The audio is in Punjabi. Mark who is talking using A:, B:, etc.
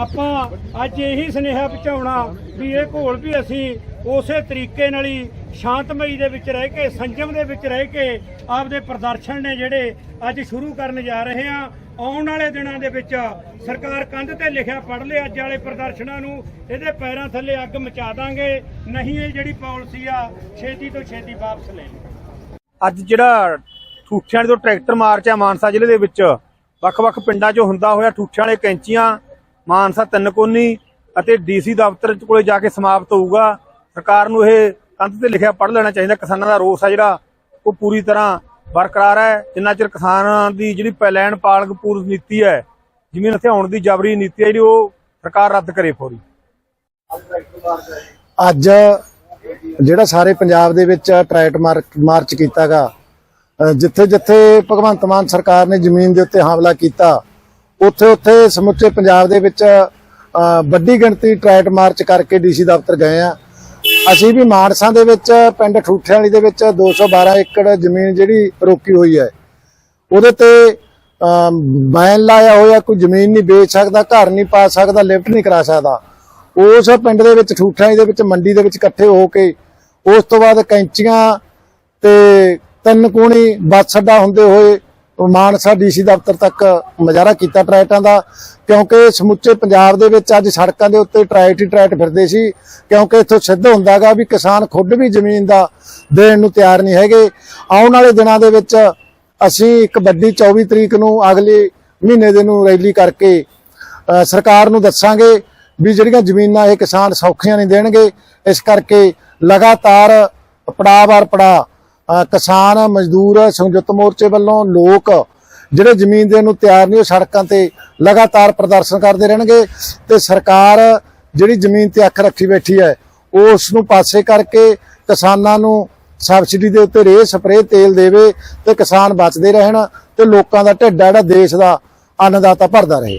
A: ਆਪਾਂ ਅੱਜ ਇਹੀ ਸੁਨੇਹਾ ਪਹੁੰਚਾਉਣਾ ਵੀ ਇਹ ਘੋਲ ਵੀ ਅਸੀਂ ਉਸੇ ਤਰੀਕੇ ਨਾਲ ਹੀ ਸ਼ਾਂਤਮਈ ਦੇ ਵਿੱਚ ਰਹਿ ਕੇ, ਸੰਜਮ ਦੇ ਵਿੱਚ ਰਹਿ ਕੇ ਆਪਦੇ ਪ੍ਰਦਰਸ਼ਨ ਨੇ ਜਿਹੜੇ ਅੱਜ ਸ਼ੁਰੂ ਕਰਨ ਜਾ ਰਹੇ ਆ ਆਉਣ ਵਾਲੇ ਦਿਨਾਂ ਦੇ ਵਿੱਚ ਸਰਕਾਰ ਕੰਧ ਤੇ ਲਿਖਿਆ ਪੜ ਲਿਆ, ਅੱਜ ਵਾਲੇ ਪ੍ਰਦਰਸ਼ਨਾਂ ਨੂੰ ਇਹਦੇ ਪੈਰਾਂ ਥੱਲੇ ਅੱਗ ਮਚਾ ਦਾਂਗੇ। ਨਹੀਂ, ਇਹ ਜਿਹੜੀ ਪਾਲਿਸੀ ਆ, ਛੇਤੀ ਤੋਂ ਛੇਤੀ ਵਾਪਸ ਲੈ
B: ਅੱਜ ਜਿਹੜਾ ਠੂਠਿਆਂ ਤੋਂ ਟਰੈਕਟਰ ਮਾਰਚ ਆ ਮਾਨਸਾ ਜ਼ਿਲ੍ਹੇ ਦੇ ਵਿੱਚ, ਵੱਖ-ਵੱਖ ਪਿੰਡਾਂ 'ਚੋਂ ਹੁੰਦਾ ਹੋਇਆ ਠੂਠਿਆਂ ਵਾਲੇ ਕੈਂਚੀਆਂ ਮਾਨਸਾ ਤਿੰਨ ਅਤੇ ਡੀਸੀ ਦਫ਼ਤਰ ਕੋਲੇ ਜਾ ਕੇ ਸਮਾਪਤ ਹੋਊਗਾ। ਸਰਕਾਰ ਨੂੰ ਇਹ ਕੰਧ ਤੇ ਲਿਖਿਆ ਪੜ੍ਹ ਲੈਣਾ ਚਾਹੀਦਾ। ਕਿਸਾਨਾਂ ਦਾ ਰੋਸ ਹੈ ਜਿਹੜਾ, ਉਹ ਪੂਰੀ ਤਰ੍ਹਾਂ ਬਰਕਰਾਰ ਹੈ। ਜਿੰਨਾ ਚਿਰ ਕਿਸਾਨਾਂ ਦੀ ਜਿਹੜੀ ਪੈਲੈਣ ਪਾਲਕ ਪੂਰ ਨੀਤੀ ਹੈ, ਜ਼ਮੀਨ ਹਥਿਆਉਣ ਦੀ ਜਬਰੀ ਨੀਤੀ ਹੈ, ਜਿਹੜੀ ਉਹ ਸਰਕਾਰ ਰੱਦ ਕਰੇ ਫੌਰੀ
C: ਅੱਜ ਜਿਹੜਾ ਸਾਰੇ ਪੰਜਾਬ ਦੇ ਵਿੱਚ ਟਰੈਟ ਮਾਰਚ ਕੀਤਾਗਾ ਜਿੱਥੇ ਜਿੱਥੇ ਭਗਵੰਤ ਮਾਨ ਸਰਕਾਰ ਨੇ ਜ਼ਮੀਨ ਦੇ ਉੱਤੇ ਹਮਲਾ ਕੀਤਾ ਉੱਥੇ ਉੱਥੇ ਸਮੁੱਚੇ ਪੰਜਾਬ ਦੇ ਵਿੱਚ ਵੱਡੀ ਗਿਣਤੀ ਟਰੈਟ ਮਾਰਚ ਕਰਕੇ ਡੀਸੀ ਦਫ਼ਤਰ ਗਏ ਆ। ਅਸੀਂ ਵੀ ਮਾਨਸਾ ਦੇ ਵਿੱਚ, ਪਿੰਡ ਠੂਠੇ ਵਾਲੀ ਦੇ ਵਿੱਚ 212 ਏਕੜ ਜ਼ਮੀਨ ਜਿਹੜੀ ਰੋਕੀ ਹੋਈ ਹੈ। ਉਹਦੇ ਤੇ ਬੈਨ ਲਾਇਆ ਹੋਇਆ, ਕੋਈ ਜ਼ਮੀਨ ਨਹੀਂ ਵੇਚ ਸਕਦਾ, ਘਰ ਨਹੀਂ ਪਾ ਸਕਦਾ, ਲਿਫਟ ਨਹੀਂ ਕਰਾ ਸਕਦਾ। ਉਸ ਪਿੰਡ ਦੇ ਵਿੱਚ ਠੂਠਾਂ ਦੇ ਵਿੱਚ, ਮੰਡੀ ਦੇ ਵਿੱਚ ਇਕੱਠੇ ਹੋ ਕੇ, ਉਸ ਤੋਂ ਬਾਅਦ ਕੈਂਚੀਆਂ ਤੇ ਤਿੰਨ ਕੋਣੀ ਬੱਸ ਅੱਡਾ ਹੁੰਦੇ ਹੋਏ ਮਾਨਸਾ ਡੀਸੀ ਦਫ਼ਤਰ ਤੱਕ ਮੁਜ਼ਾਹਰਾ ਕੀਤਾ ਟਰੈਟਾਂ ਦਾ, ਕਿਉਂਕਿ ਸਮੁੱਚੇ ਪੰਜਾਬ ਦੇ ਵਿੱਚ ਅੱਜ ਸੜਕਾਂ ਦੇ ਉੱਤੇ ਟਰੈਟ ਹੀ ਟਰੈਟ ਫਿਰਦੇ ਸੀ, ਕਿਉਂਕਿ ਇੱਥੋਂ ਸਿੱਧ ਹੁੰਦਾਗਾ ਵੀ ਕਿਸਾਨ ਖੁਦ ਵੀ ਜ਼ਮੀਨ ਦਾ ਦੇਣ ਨੂੰ ਤਿਆਰ ਨਹੀਂ ਹੈਗੇ। ਆਉਣ ਵਾਲੇ ਦਿਨਾਂ ਦੇ ਵਿੱਚ ਅਸੀਂ ਇੱਕ ਵੱਡੀ 24 ਤਰੀਕ ਨੂੰ ਅਗਲੇ ਮਹੀਨੇ ਦੇ ਨੂੰ ਰੈਲੀ ਕਰਕੇ ਸਰਕਾਰ ਨੂੰ ਦੱਸਾਂਗੇ ਵੀ ਜਿਹੜੀਆਂ ਜ਼ਮੀਨਾਂ ਇਹ ਕਿਸਾਨ ਸੌਖੀਆਂ ਨਹੀਂ ਦੇਣਗੇ, ਇਸ ਕਰਕੇ ਲਗਾਤਾਰ ਪੜਾਵਾਰ ਪੜਾ ਕਿਸਾਨ, ਮਜ਼ਦੂਰ, ਸੰਯੁਕਤ ਮੋਰਚੇ ਵੱਲੋਂ ਲੋਕ ਜਿਹੜੇ ਜ਼ਮੀਨ ਦੇਣ ਨੂੰ ਤਿਆਰ ਨਹੀਂ, ਉਹ ਸੜਕਾਂ ਤੇ ਲਗਾਤਾਰ ਪ੍ਰਦਰਸ਼ਨ ਕਰਦੇ ਰਹਿਣਗੇ ਤੇ ਸਰਕਾਰ ਜਿਹੜੀ ਜ਼ਮੀਨ ਤੇ ਅੱਖ ਰੱਖੀ ਬੈਠੀ ਹੈ, ਉਸ ਨੂੰ ਪਾਸੇ ਕਰਕੇ ਕਿਸਾਨਾਂ ਨੂੰ ਸਬਸਿਡੀ ਦੇ ਉੱਤੇ ਰੇਹ ਸਪਰੇ ਤੇਲ ਦੇਵੇ ਤੇ ਕਿਸਾਨ ਬਚਦੇ ਰਹਿਣ ਤੇ ਲੋਕਾਂ ਦਾ ਢਿੱਡ ਜਿਹੜਾ ਦੇਸ਼ ਦਾ ਅੰਨਦਾਤਾ ਭਰਦਾ ਰਹੇ।